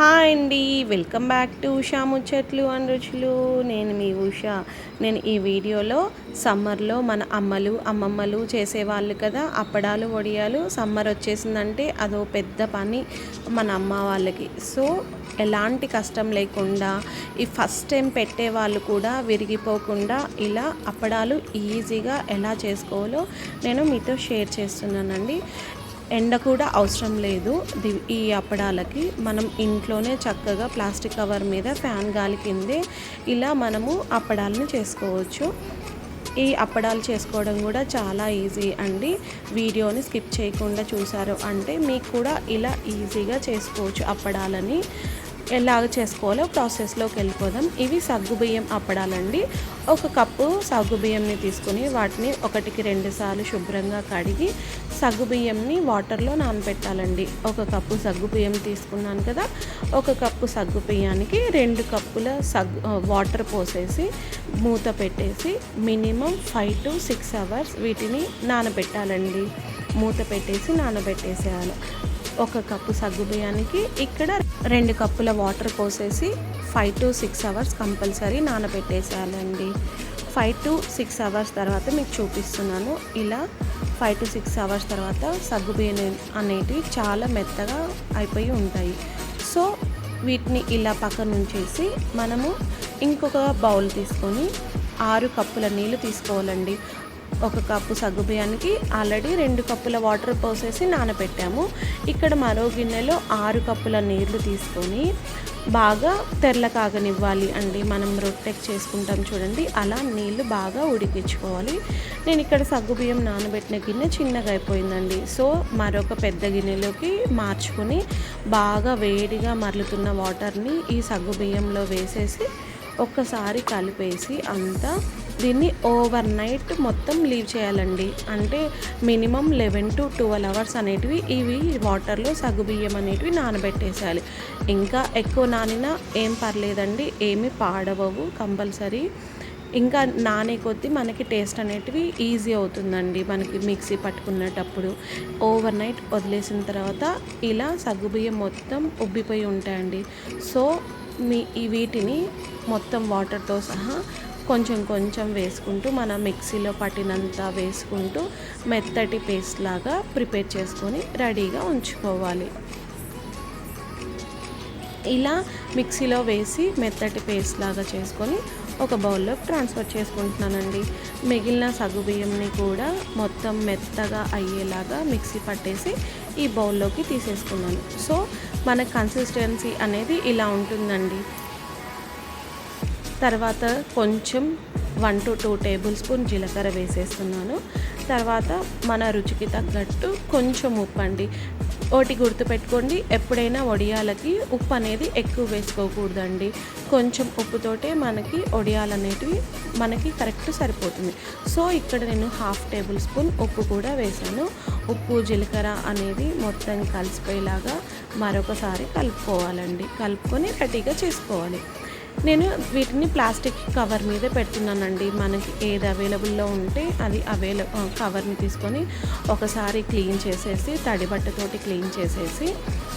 Hi అండి. Welcome back to Usha ముచ్చట్లు and రుచులు. నేను మీ ఉషా. నేను ఈ వీడియోలో సమ్మర్లో మన అమ్మలు అమ్మమ్మలు చేసేవాళ్ళు కదా అప్పడాలు వడియాలు. సమ్మర్ వచ్చేసిందంటే అదో పెద్ద పని మన అమ్మ వాళ్ళకి. సో ఎలాంటి కష్టం లేకుండా ఈ ఫస్ట్ టైం పెట్టే వాళ్ళు కూడా విరిగిపోకుండా ఇలా అప్పడాలు ఈజీగా ఎలా చేసుకోవాలో నేను మీతో షేర్ చేస్తున్నానండి. ఎండ కూడా అవసరం లేదు. ది- ఈ అప్పడాలకి మనం ఇంట్లోనే చక్కగా ప్లాస్టిక్ కవర్ మీద ఫ్యాన్ గాలి కిందే ఇలా మనము అప్పడాలను చేసుకోవచ్చు. ఈ అప్పడాలు చేసుకోవడం కూడా చాలా ఈజీ అండి. వీడియోని స్కిప్ చేయకుండా చూసారు అంటే మీకు కూడా ఇలా ఈజీగా చేసుకోవచ్చు అప్పడాలని. ఎలాగ చేసుకోవాలో ప్రాసెస్లోకి వెళ్ళిపోదాం. ఇవి సగ్గుబియ్యం అప్పడాలండి. ఒక కప్పు సగ్గుబియ్యంని తీసుకుని వాటిని ఒకటికి రెండు సార్లు శుభ్రంగా కడిగి సగ్గుబియ్యంని వాటర్లో నానబెట్టాలండి. ఒక కప్పు సగ్గుబియ్యం తీసుకున్నాను కదా ఒక కప్పు సగ్గుబియ్యానికి రెండు కప్పుల సగ్గు వాటర్ పోసేసి మూత పెట్టేసి minimum five to six hours వీటిని నానబెట్టాలండి. మూత పెట్టేసి నానబెట్టేసేయాలి. ఒక కప్పు సగ్గుబియ్యానికి ఇక్కడ రెండు కప్పుల వాటర్ పోసేసి five to six hours compulsory నానబెట్టేసేయాలండి. Five to six hours తర్వాత మీకు చూపిస్తున్నాను. ఇలా ఫైవ్ టు సిక్స్ అవర్స్ తర్వాత సగ్గు బియ్యం అనేటివి చాలా మెత్తగా అయిపోయి ఉంటాయి. సో వీటిని ఇలా పక్కన ఉంచేసి మనము ఇంకొక బౌల్ తీసుకొని ఆరు కప్పుల నీళ్ళు తీసుకోవాలండి. ఒక కప్పు సగ్గు బియ్యానికి ఆల్రెడీ రెండు కప్పుల వాటర్ పోసేసి నానబెట్టాము. ఇక్కడ మరో గిన్నెలో ఆరు కప్పుల నీళ్ళు తీసుకొని బాగా తెరల కాగనివ్వాలి అండి. మనం రొట్టెకి చేసుకుంటాం చూడండి. అలా నీళ్ళు బాగా ఉడికించుకోవాలి. నేను ఇక్కడ సగ్గుబియ్యం నానబెట్టిన గిన్నె చిన్నగా అయిపోయిందండి. సో మరొక పెద్ద గిన్నెలోకి మార్చుకొని బాగా వేడిగా మరలుతున్న వాటర్ని ఈ సగ్గుబియ్యంలో వేసేసి ఒక్కసారి కలిపేసి అంతా దీన్ని ఓవర్ నైట్ మొత్తం లీవ్ చేయాలండి. అంటే minimum eleven to twelve hours అనేటివి ఇవి వాటర్లో సగ్గుబియ్యం అనేటివి నానబెట్టేసేయాలి. ఇంకా ఎక్కువ నానినా ఏం పర్లేదండి ఏమి పాడవవు కంపల్సరీ. ఇంకా నానే కొద్దీ మనకి టేస్ట్ అనేటివి ఈజీ అవుతుందండి మనకి మిక్సీ పట్టుకునేటప్పుడు. ఓవర్ నైట్ వదిలేసిన తర్వాత ఇలా సగ్గుబియ్యం మొత్తం ఉబ్బిపోయి ఉంటాయండి. సో మీ ఈ వీటిని మొత్తం వాటర్తో సహా కొంచెం కొంచెం వేసుకుంటూ మన మిక్సీలో పట్టినంత వేసుకుంటూ మెత్తటి పేస్ట్ లాగా ప్రిపేర్ చేసుకొని రెడీగా ఉంచుకోవాలి. ఇలా మిక్సీలో వేసి మెత్తటి పేస్ట్ లాగా చేసుకొని ఒక బౌల్లో ట్రాన్స్ఫర్ చేసుకుంటున్నానండి. మిగిలిన సగ్గు బియ్యంని కూడా మొత్తం మెత్తగా అయ్యేలాగా మిక్సీ పట్టేసి ఈ బౌల్లోకి తీసేసుకున్నాను. సో మన కన్సిస్టెన్సీ అనేది ఇలా ఉంటుందండి. తర్వాత కొంచెం one to two tablespoon జీలకర్ర వేసేస్తున్నాను. తర్వాత మన రుచికి తగ్గట్టు కొంచెం ఉప్పు అండి. ఒకటి గుర్తుపెట్టుకోండి ఎప్పుడైనా వడియాలకి ఉప్పు అనేది ఎక్కువ వేసుకోకూడదండి. కొంచెం ఉప్పుతోటే మనకి వడియాలు అనేటివి మనకి కరెక్ట్ సరిపోతుంది. సో ఇక్కడ నేను హాఫ్ టేబుల్ స్పూన్ ఉప్పు కూడా వేసాను ఉప్పు జీలకర్ర అనేది మొత్తం కలిసిపోయేలాగా మరొకసారి కలుపుకోవాలండి. కలుపుకొని రెడీగా చేసుకోవాలి. నేను వీటిని ప్లాస్టిక్ కవర్ మీద పెడుతున్నానండి. మనకి ఏది అవైలబుల్లో ఉంటే అది అవైల కవర్ని తీసుకొని ఒకసారి క్లీన్ చేసేసి తడి బట్టతోటి క్లీన్ చేసేసి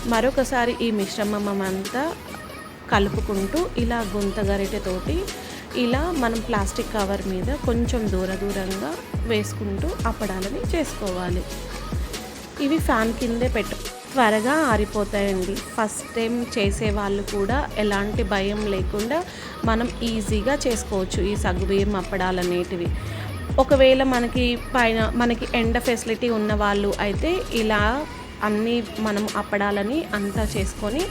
మరొకసారి ఈ మిశ్రమం అంతా కలుపుకుంటూ ఇలా గుంత గరిటెతోటి ఇలా మనం ప్లాస్టిక్ కవర్ మీద కొంచెం దూర దూరంగా వేసుకుంటూ అప్పడాలని చేసుకోవాలి. ఇవి ఫ్యాన్ కిందే పెట్టు త్వరగా ఆరిపోతాయండి. ఫస్ట్ టైం చేసే వాళ్ళు కూడా ఎలాంటి భయం లేకుండా మనం ఈజీగా చేసుకోవచ్చు ఈ సగ్గుబియ్యం అప్పడాలు అనేటివి. ఒకవేళ మనకి పైన మనకి ఎండ ఫెసిలిటీ ఉన్న వాళ్ళు అయితే ఇలా అన్నీ మనం అప్పడాలని అంతా చేసుకొని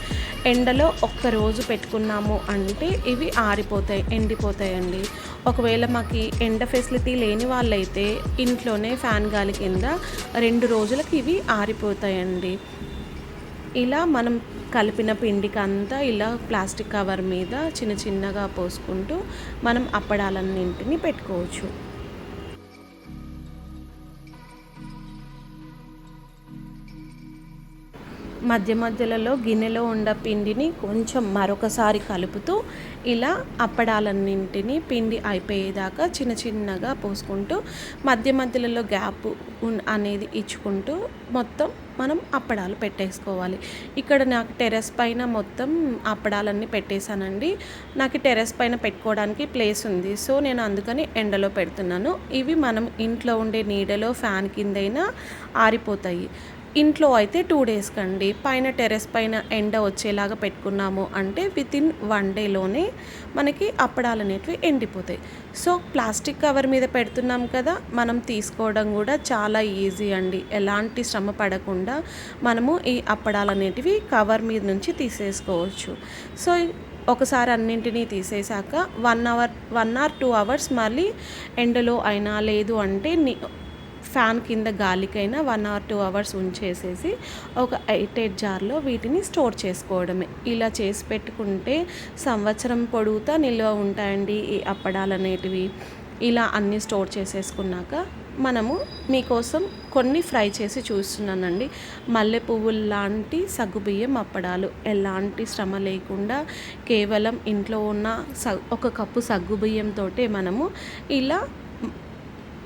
ఎండలో ఒక్క రోజు పెట్టుకున్నాము అంటే ఇవి ఆరిపోతాయి ఎండిపోతాయండి. ఒకవేళ మాకు ఎండ ఫెసిలిటీ లేని వాళ్ళైతే ఇంట్లోనే ఫ్యాన్ గాలి కింద రెండు రోజులకి ఇవి ఆరిపోతాయండి. ఇలా మనం కలిపిన పిండికి అంతా ఇలా ప్లాస్టిక్ కవర్ మీద చిన్న చిన్నగా పోసుకుంటూ మనం అప్పడాలన్నింటినీ పెట్టుకోవచ్చు. మధ్య మధ్యలలో గిన్నెలో ఉన్న పిండిని కొంచెం మరొకసారి కలుపుతూ ఇలా అప్పడాలన్నింటినీ పిండి అయిపోయేదాకా చిన్న చిన్నగా పోసుకుంటూ మధ్య మధ్యలలో గ్యాప్ అనేది ఇచ్చుకుంటూ మొత్తం మనం అప్పడాలు పెట్టేసుకోవాలి. ఇక్కడ నాకు టెర్రస్ పైన మొత్తం అప్పడాలన్నీ పెట్టేశానండి. నాకు టెర్రస్ పైన పెట్టుకోవడానికి ప్లేస్ ఉంది. సో నేను అందుకని ఎండలో పెడుతున్నాను. ఇవి మనం ఇంట్లో ఉండే నీడలో ఫ్యాన్ కిందైనా ఆరిపోతాయి. ఇంట్లో అయితే టూ డేస్ కండి. పైన టెర్రస్ పైన ఎండ వచ్చేలాగా పెట్టుకున్నాము అంటే వితిన్ వన్ డేలోనే మనకి అప్పడాలు అనేటివి ఎండిపోతాయి. సో ప్లాస్టిక్ కవర్ మీద పెడుతున్నాం కదా మనం తీసుకోవడం కూడా చాలా ఈజీ అండి. ఎలాంటి శ్రమ పడకుండా మనము ఈ అప్పడాలు అనేటివి కవర్ మీద నుంచి తీసేసుకోవచ్చు. సో ఒకసారి అన్నింటినీ తీసేసాక one hour one or two hours మళ్ళీ ఎండలో అయినా లేదు అంటే ఫ్యాన్ కింద గాలికైనా వన్ ఆర్ టూ అవర్స్ ఉంచేసేసి ఒక ఎయిట్ ఎయిట్ జార్లో వీటిని స్టోర్ చేసుకోవడమే. ఇలా చేసి పెట్టుకుంటే సంవత్సరం పొడుగుతా నిల్వ ఉంటాయండి ఈ అప్పడాలు అనేటివి. ఇలా అన్నీ స్టోర్ చేసేసుకున్నాక మనము మీకోసం కొన్ని ఫ్రై చేసి చూస్తున్నానండి. మల్లె పువ్వులు లాంటి సగ్గుబియ్యం అప్పడాలు. ఎలాంటి శ్రమ లేకుండా కేవలం ఇంట్లో ఉన్న స ఒక కప్పు సగ్గుబియ్యంతో మనము ఇలా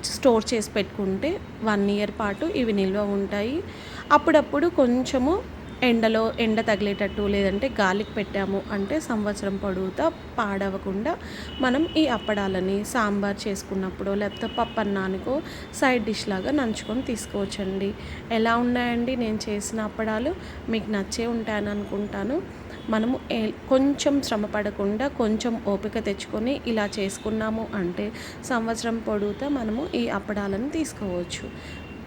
స్టోర్ చేసి పెట్టుకుంటే వన్ ఇయర్ పాటు ఇవి నిల్వ ఉంటాయి. అప్పుడప్పుడు కొంచెము ఎండలో ఎండ తగిలేటట్టు లేదంటే గాలికి పెట్టాము అంటే సంవత్సరం పొడుగుతా పాడవకుండా మనం ఈ అప్పడాలని సాంబార్ చేసుకున్నప్పుడు లేకపోతే పప్పు అన్నానికో సైడ్ డిష్ లాగా నంచుకొని తీసుకోవచ్చండి. ఎలా ఉన్నాయండి? నేను చేసిన అప్పడాలు మీకు నచ్చే ఉంటాయని అనుకుంటాను. మనము కొంచెం శ్రమ పడకుండా కొంచెం ఓపిక తెచ్చుకొని ఇలా చేసుకున్నాము అంటే సంవత్సరం పొడుగుతా మనము ఈ అప్పడాలను తీసుకోవచ్చు.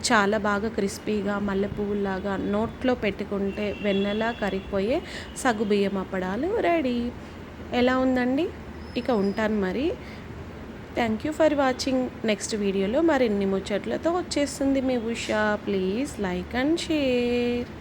చాలా బాగా క్రిస్పీగా మల్లెపువ్వులాగా నోట్లో పెట్టుకుంటే వెన్నెలా కరిగిపోయే సగ్గుబియ్యం అప్పడాలు రెడీ. ఎలా ఉందండి? ఇక ఉంటాను మరి. Thank you for watching. Next వీడియోలో మరిన్ని ముచ్చట్లతో వచ్చేస్తుంది మీ Usha. Please like and share.